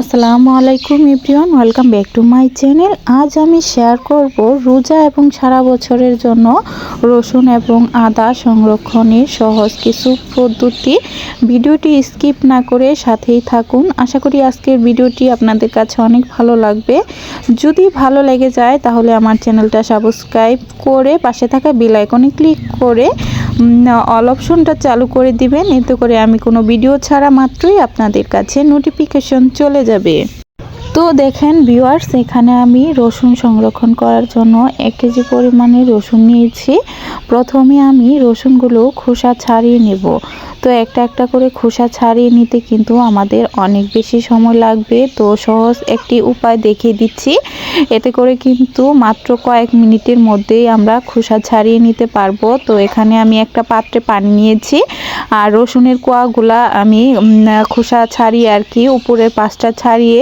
আসসালামু আলাইকুম everyone, welcome back to my channel. আজ আমি শেয়ার করব রোজা এবং সারা বছরের জন্য রসুন এবং আদা সংরক্ষণের সহজ কিছু পদ্ধতি। ভিডিওটি স্কিপ না করে সাথেই থাকুন। আশা করি আজকের ভিডিওটি আপনাদের কাছে অনেক ভালো লাগবে। যদি ভালো লেগে যায় তাহলে আমার চ্যানেলটা সাবস্ক্রাইব করে পাশে থাকা বেল আইকনে ক্লিক করে অল অপশনটা চালু করে দিবেন। এতে করে আমি কোনো ভিডিও ছাড়া মাত্রই আপনাদের কাছে নোটিফিকেশন চলে যাবে। তো দেখেন ভিউয়ার্স এখানে আমি রসুন সংরক্ষণ করার জন্য এক কেজি পরিমাণে রসুন নিয়েছি। প্রথমে আমি রসুনগুলো খোসা ছাড়িয়ে নেব। তো একটা একটা করে খোসা ছাড়িয়ে নিতে কিন্তু আমাদের অনেক বেশি সময় লাগবে। তো সহজ একটি উপায় দেখিয়ে দিচ্ছি। এতে করে কিন্তু মাত্র কয়েক মিনিটের মধ্যেই আমরা খোসা ছাড়িয়ে নিতে পারব। তো এখানে আমি একটা পাত্রে পানি নিয়েছি। আর রসুনের কোয়াগুলা আমি খোসা ছাড়িয়ে আর কি উপরের পাশটা ছাড়িয়ে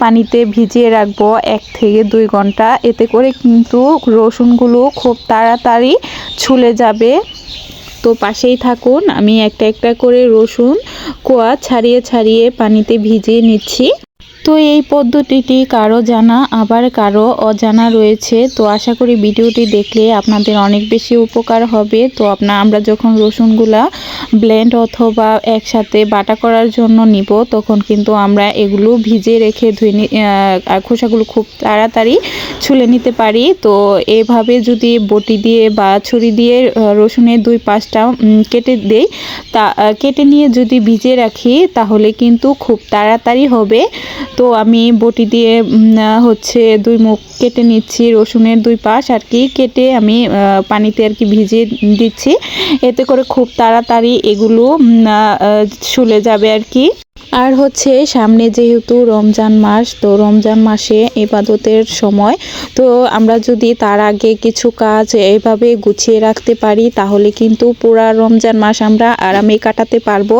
পানিতে ভিজিয়ে রাখব এক থেকে দুই ঘণ্টা। এতে করে কিন্তু রসুনগুলো খুব তাড়াতাড়ি ছুলে যাবে। তো পাশেই থাকুন, আমি একটা একটা করে রসুন কোয়া ছাড়িয়ে ছাড়িয়ে পানিতে ভিজিয়ে নিচ্ছি। তো এই পদ্ধতিটি কারও জানা, আবার কারও অজানা রয়েছে। তো আশা করি ভিডিওটি দেখলে আপনাদের অনেক বেশি উপকার হবে। তো আপনার আমরা যখন রসুনগুলা ব্লেন্ড অথবা একসাথে বাটা করার জন্য নিব, তখন কিন্তু আমরা এগুলো ভিজে রেখে ধুয়ে খোসাগুলো খুব তাড়াতাড়ি ছুলে নিতে পারি। তো এভাবে যদি বটি দিয়ে বা ছুরি দিয়ে রসুনের দুই পাশটা কেটে দেই, তা কেটে নিয়ে যদি ভিজে রাখি, তাহলে কিন্তু খুব তাড়াতাড়ি হবে। তো আমি বটি দিয়ে হচ্ছে দুই মুখ কেটে নিচ্ছি, রসুনের দুই পাশ আর কি, কেটে আমি পানিতে আর কি ভিজিয়ে দিচ্ছি। এতে করে খুব তাড়াতাড়ি এগুলো শুলে যাবে আর কি। আর হচ্ছে সামনে যেহেতু রমজান মাস, তো রমজান মাসে ইবাদতের সময়। তো আমরা যদি তার আগে কিছু কাজ এভাবে গুছিয়ে রাখতে পারি, তাহলে কিন্তু পুরা রমজান মাস আমরা আরামে কাটাতে পারব।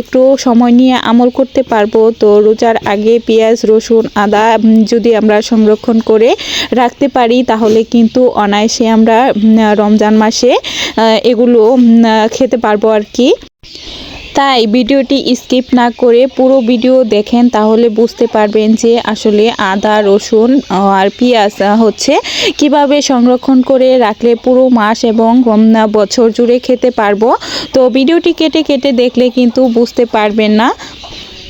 একটু সময় নিয়ে আমল করতে পারব। তো রোজার আগে পেঁয়াজ, রসুন, আদা যদি আমরা সংরক্ষণ করে রাখতে পারি, তাহলে কিন্তু অনায়াসে আমরা রমজান মাসে এগুলো খেতে পারব আর কি। তাই ভিডিওটি স্কিপ না করে পুরো ভিডিও দেখেন, তাহলে বুঝতে পারবেন যে আসলে আদা, রসুন আর পেঁয়াজ হচ্ছে কীভাবে সংরক্ষণ করে রাখলে পুরো মাস এবং বছর জুড়ে খেতে পারব। তো ভিডিওটি কেটে কেটে দেখলে কিন্তু বুঝতে পারবেন না।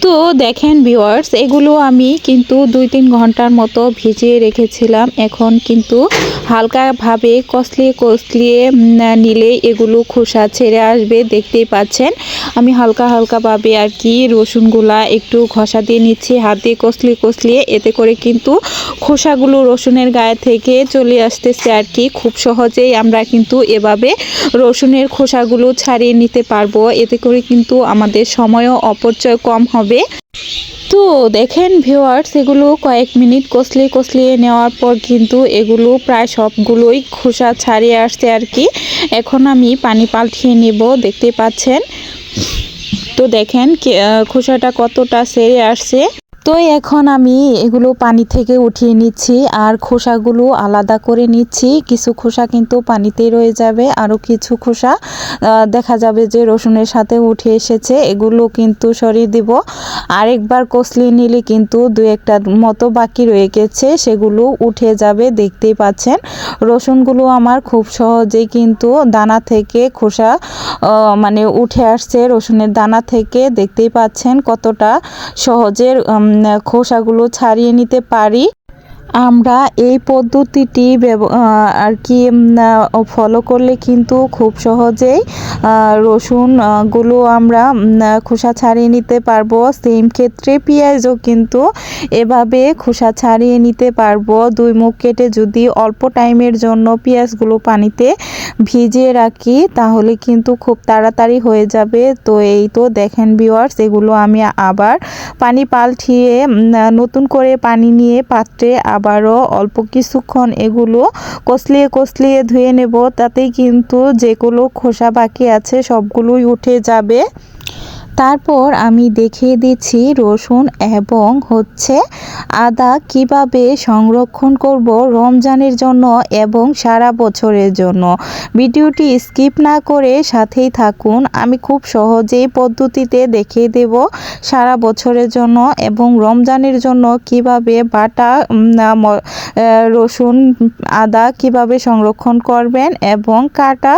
তো দেখেন ভিওয়ার্স এগুলো আমি কিন্তু দুই তিন ঘণ্টার মতো ভিজিয়ে রেখেছিলাম। এখন কিন্তু হালকাভাবে কষলিয়ে কষলিয়ে নিলে এগুলো খোসা ছেড়ে আসবে, দেখতেই পাচ্ছেন। আমি হালকা হালকাভাবে আর কি রসুনগুলা একটু ঘষা দিয়ে নিচ্ছি, হাত দিয়ে কষলিয়ে কষলিয়ে এতে করে কিন্তু খোসাগুলো রসুনের গায়ে থেকে চলে আসতেছে আর কি। খুব সহজেই আমরা কিন্তু এভাবে রসুনের খোসাগুলো ছাড়িয়ে নিতে পারব। এতে করে কিন্তু আমাদের সময়ও অপচয় কম হবে। তো দেখেন ভিওয়ার্স এগুলো কয়েক মিনিট কসলে কষলিয়ে নেওয়ার পর কিন্তু এগুলো প্রায় সবগুলোই খোসা ছাড়িয়ে আসছে আর কি। এখন আমি পানি পাল্টিয়ে নেব, দেখতে পাচ্ছেন? তো দেখেন খোসাটা কতটা সেরে আসছে। তো এখন আমি এগুলো পানি থেকে উঠিয়ে নিচ্ছি আর খোসাগুলো আলাদা করে নিচ্ছি। কিছু খোসা কিন্তু পানিতে রয়ে যাবে আরও কিছু খোসা দেখা যাবে যে রসুনের সাথে উঠে এসেছে, এগুলো কিন্তু সরিয়ে দিব। আরেকবার কষলিয়ে নিলে কিন্তু দু একটা মতো বাকি রয়ে গেছে, সেগুলো উঠে যাবে, দেখতেই পাচ্ছেন। রসুনগুলো আমার খুব সহজেই কিন্তু দানা থেকে খোসা মানে উঠে আসছে, রসুনের দানা থেকে, দেখতেই পাচ্ছেন কতটা সহজের খোসাগুলো ছাড়িয়ে নিতে পারি। আমরা এই পদ্ধতিটি আর কি ফলো করলে কিন্তু খুব সহজেই রসুনগুলো আমরা খোসা ছাড়িয়ে নিতে পারব। সেম ক্ষেত্রে পেঁয়াজও কিন্তু এভাবে খোসা ছাড়িয়ে নিতে পারব। দুই মুখ কেটে যদি অল্প টাইমের জন্য পেঁয়াজগুলো পানিতে ভিজিয়ে রাখি, তাহলে কিন্তু খুব তাড়াতাড়ি হয়ে যাবে। তো এই তো দেখেন ভিওয়ার্স এগুলো আমি আবার পানি পাল্টিয়ে নতুন করে পানি নিয়ে পাত্রে আবারও অল্প কিছুক্ষণ এগুলো কসলিয়ে কসলিয়ে ধুয়ে নেব, তাতেই কিন্তু যেগুলো খোসা বাকি আছে সবগুলোই উঠে যাবে। তারপর আমি দেখিয়ে দিচ্ছি রসুন এবং হচ্ছে আদা কীভাবে সংরক্ষণ করব রমজানের জন্য এবং সারা বছরের জন্য। ভিডিওটি স্কিপ না করে সাথেই থাকুন। আমি খুব সহজেই পদ্ধতিতে দেখিয়ে দেব সারা বছরের জন্য এবং রমজানের জন্য কীভাবে বাটা রসুন, আদা কীভাবে সংরক্ষণ করবেন এবং কাটা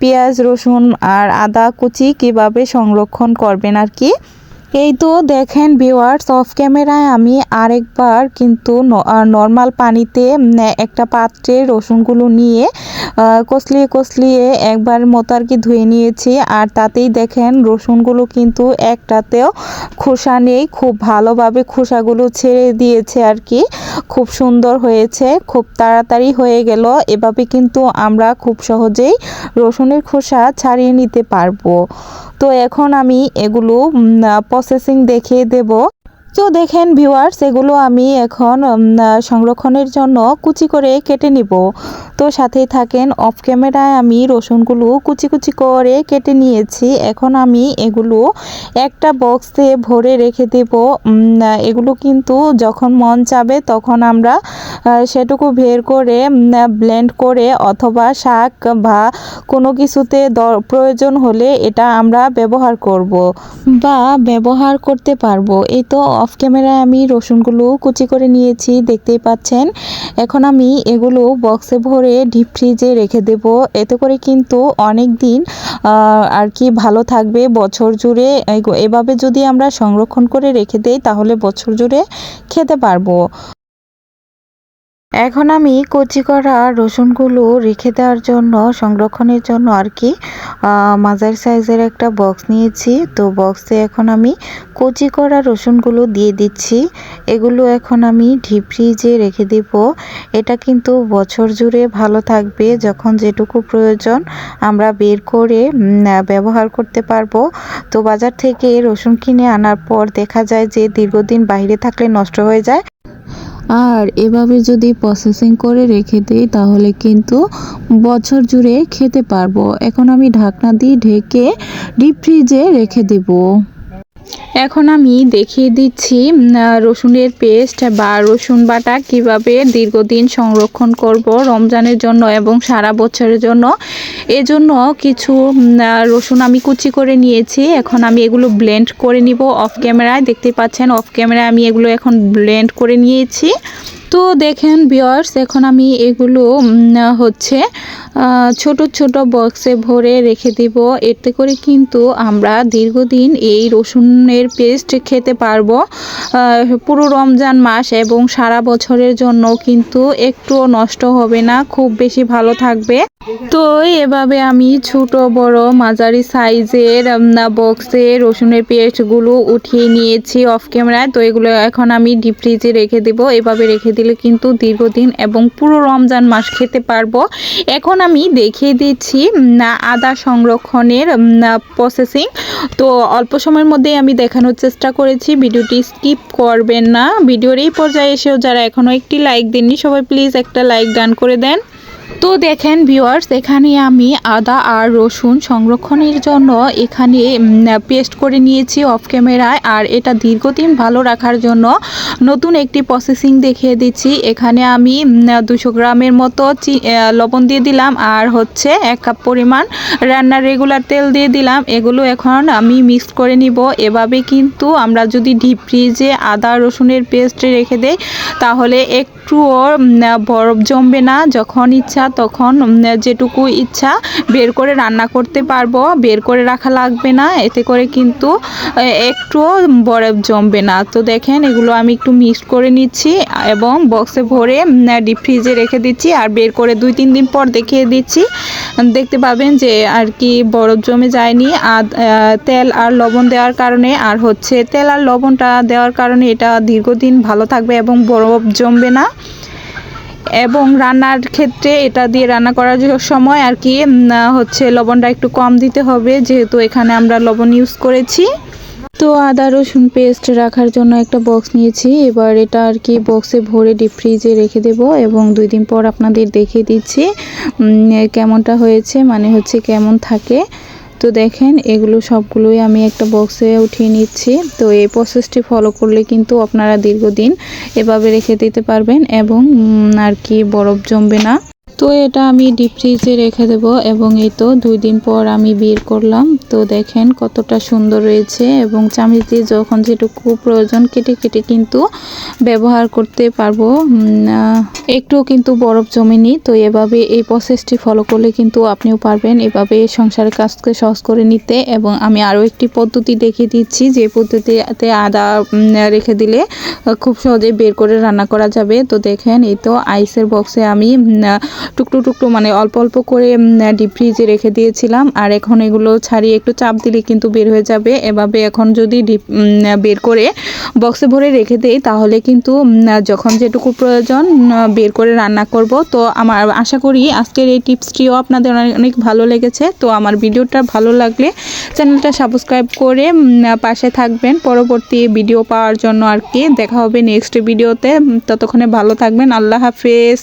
পেঁয়াজ, রসুন আর আদা কুচি কীভাবে সংরক্ষণ করবেন আর কি? এই তো দেখেন ভিউয়ার্স অফ ক্যামেরায় আমি আরেকবার কিন্তু নর্মাল পানিতে একটা পাত্রে রসুনগুলো নিয়ে আহ, কষলিয়ে কষলিয়ে একবার মতো আর কি ধুয়ে নিয়েছি। আর তাতেই দেখেন রসুনগুলো কিন্তু একটাতেও খোসা নেই খুব ভালোভাবে খোসাগুলো ছেড়ে দিয়েছে আর কি। খুব সুন্দর হয়েছে খুব তাড়াতাড়ি হয়ে গেল। এভাবে কিন্তু আমরা খুব সহজেই রসুনের খোসা ছাড়িয়ে নিতে পারব। তো এখন আমি এগুলো প্রসেসিং দেখিয়ে দেব। তো দেখেন ভিউয়ার্স এগুলো আমি এখন সংরক্ষণের জন্য কুচি করে কেটে নিব। তো সাথেই থাকেন অফ ক্যামেরায় আমি রসুনগুলো কুচি কুচি করে কেটে নিয়েছি। এখন আমি এগুলো একটা বক্সে ভরে রেখে দেব। এগুলো কিন্তু যখন মন চাবে তখন আমরা সেটুকু বের করে ব্লেন্ড করে অথবা শাক বা কোনো কিছুতে প্রয়োজন হলে এটা আমরা ব্যবহার করব বা ব্যবহার করতে পারব। এই তো অফ ক্যামেরায় আমি রসুনগুলো কুচি করে নিয়েছি, দেখতেই পাচ্ছেন। এখন আমি এগুলো বক্সে ভরে ডিপ ফ্রিজে রেখে দেব। এতে করে কিন্তু অনেক দিন আর কি ভালো থাকবে বছর জুড়ে। এভাবে যদি আমরা সংরক্ষণ করে রেখে দেই, তাহলে বছর জুড়ে খেতে পারব। এখন আমি কচি করা রসুনগুলো রেখে দেওয়ার জন্য, সংরক্ষণের জন্য আর কি মাজার সাইজের একটা বক্স নিয়েছি। তো বক্সে এখন আমি কচি করা রসুনগুলো দিয়ে দিচ্ছি। এগুলো এখন আমি ডিপ ফ্রিজে রেখে দেব। এটা কিন্তু বছর জুড়ে ভালো থাকবে। যখন যেটুকু প্রয়োজন আমরা বের করে ব্যবহার করতে পারব। তো বাজার থেকে রসুন কিনে আনার পর দেখা যায় যে দীর্ঘদিন বাইরে থাকলে নষ্ট হয়ে যায়। আর এভাবে যদি প্রসেসিং করে রেখে দিই, তাহলে কিন্তু বছর জুড়ে খেতে পারব। এখন আমি ঢাকনা দিয়ে ঢেকে ডিপ ফ্রিজে রেখে দেব। এখন আমি দেখিয়ে দিচ্ছি রসুনের পেস্ট বা রসুন বাটা কীভাবে দীর্ঘদিন সংরক্ষণ করব রমজানের জন্য এবং সারা বছরের জন্য। এজন্য কিছু রসুন আমি কুচি করে নিয়েছি। এখন আমি এগুলো ব্লেন্ড করে নিব অফ ক্যামেরায় দেখতে পাচ্ছেন অফ ক্যামেরায় আমি এগুলো এখন ব্লেন্ড করে নিয়েছি। তো দেখেন বিয়ার্স এখন আমি এগুলো হচ্ছে ছোট ছোট বক্সে ভরে রেখে দিব। এতে করে কিন্তু আমরা দীর্ঘদিন এই রসুনের পেস্ট খেতে পারব। পুরো রমজান মাস এবং সারা বছরের জন্য কিন্তু একটুও নষ্ট হবে না, খুব বেশি ভালো থাকবে। তো এভাবে আমি ছোট বড় মাঝারি সাইজের বক্সে রসুনের পেস্টগুলো উঠিয়ে নিয়েছি অফ ক্যামেরায় তো এগুলো এখন আমি ডিপ ফ্রিজে রেখে দেব। এভাবে রেখে দিলে কিন্তু দীর্ঘদিন এবং পুরো রমজান মাস খেতে পারব। এখন আমি দেখিয়ে দিচ্ছি আদা সংরক্ষণের প্রসেসিং তো অল্প সময়ের মধ্যেই আমি দেখানোর চেষ্টা করেছি। ভিডিওটি স্কিপ করবেন না। ভিডিওর এই পর্যায়ে এসেও যারা এখনও একটি লাইক দেননি, সবাই প্লিজ একটা লাইক ডান করে দেন। তো দেখেন ভিউয়ার্স এখানে আমি আদা আর রসুন সংরক্ষণের জন্য এখানে পেস্ট করে নিয়েছি অফ ক্যামেরায় আর এটা দীর্ঘদিন ভালো রাখার জন্য নতুন একটি প্রসেসিং দেখিয়ে দিচ্ছি। এখানে আমি দুশো গ্রামের মতো লবণ দিয়ে দিলাম। আর হচ্ছে এক কাপ পরিমাণ রান্নার রেগুলার তেল দিয়ে দিলাম। এগুলো এখন আমি মিক্স করে নিব। এভাবে কিন্তু আমরা যদি ডিপ ফ্রিজে আদা, রসুনের পেস্ট রেখে দেই, তাহলে একটুও বরফ জমবে না। যখন ইচ্ছা তখন যেটুকু ইচ্ছা বের করে রান্না করতে পারব, বের করে রাখা লাগবে না, এতে করে কিন্তু একটুও বরফ জমবে না। তো দেখেন, এগুলো আমি একটু মিক্স করে নিচ্ছি এবং বক্সে ভরে ডিপ ফ্রিজে রেখে দিচ্ছি আর বের করে দুই, তিন দিন পর দেখিয়ে দিচ্ছি। দেখতে পাবেন যে আর কি বরফ জমে যায়নি। আর তেল আর লবণ দেওয়ার কারণে আর হচ্ছে তেল আর লবণটা দেওয়ার কারণে এটা দীর্ঘদিন ভালো থাকবে এবং বরফ জমবে না। এবং রান্নার ক্ষেত্রে এটা দিয়ে রান্না করার সময় আর কি হচ্ছে লবণটা একটু কম দিতে হবে, যেহেতু এখানে আমরা লবণ ইউজ করেছি। তো আদা, রসুন পেস্ট রাখার জন্য একটা বক্স নিয়েছি। এবার এটা আর কি বক্সে ভরে ডিপ ফ্রিজে রেখে দেব এবং দুই দিন পর আপনাদের দেখিয়ে দিচ্ছি কেমনটা হয়েছে মানে হচ্ছে কেমন থাকে। তো দেখেন, এগুলো সবগুলোই আমি একটা বক্সে উঠিয়ে নিচ্ছি। তো এই প্রসেসটি ফলো করলে কিন্তু আপনারা দীর্ঘদিন এভাবে রেখে দিতে পারবেন এবং আর কি বরফ জমবে না। তো এটা আমি ডিপ ফ্রিজে রেখে দেব এবং এই তো দুই দিন পর আমি বের করলাম। তো দেখেন কতটা সুন্দর রয়েছে এবং চামিচ দিয়ে যখন যেটুকু প্রয়োজন কেটে কেটে কিন্তু ব্যবহার করতে পারব। একটু কিন্তু বরফ জমেনি। তো এভাবে এই প্রসেসটি ফলো করলে কিন্তু আপনিও পারবেন এভাবে সংসারের কাজকে সহজ করে নিতে এবং আমি আরও একটি পদ্ধতি দেখিয়ে দিচ্ছি। যে পদ্ধতিতে আদা রেখে দিলে খুব সহজে বের করে রান্না করা যাবে। তো দেখেন এই তো আইসের বক্সে আমি টুকরো টুকরো মানে অল্প অল্প করে ডিপ ফ্রিজে রেখে দিয়েছিলাম। আর এখন এগুলো ছাড়িয়ে একটু চাপ দিলে কিন্তু বের হয়ে যাবে। এভাবে এখন যদি ডিপ বের করে বক্সে ভরে রেখে দেই, তাহলে কিন্তু যখন যেটুকু প্রয়োজন বের করে রান্না করব। তো আমার, আশা করি আজকের এই টিপসটিও আপনাদের অনেক ভালো লেগেছে। তো আমার ভিডিওটা ভালো লাগলে চ্যানেলটা সাবস্ক্রাইব করে পাশে থাকবেন। পরবর্তী ভিডিও পাওয়ার জন্য আর কি। দেখা হবে নেক্সট ভিডিওতে ততক্ষণে ভালো থাকবেন। আল্লাহ হাফেজ।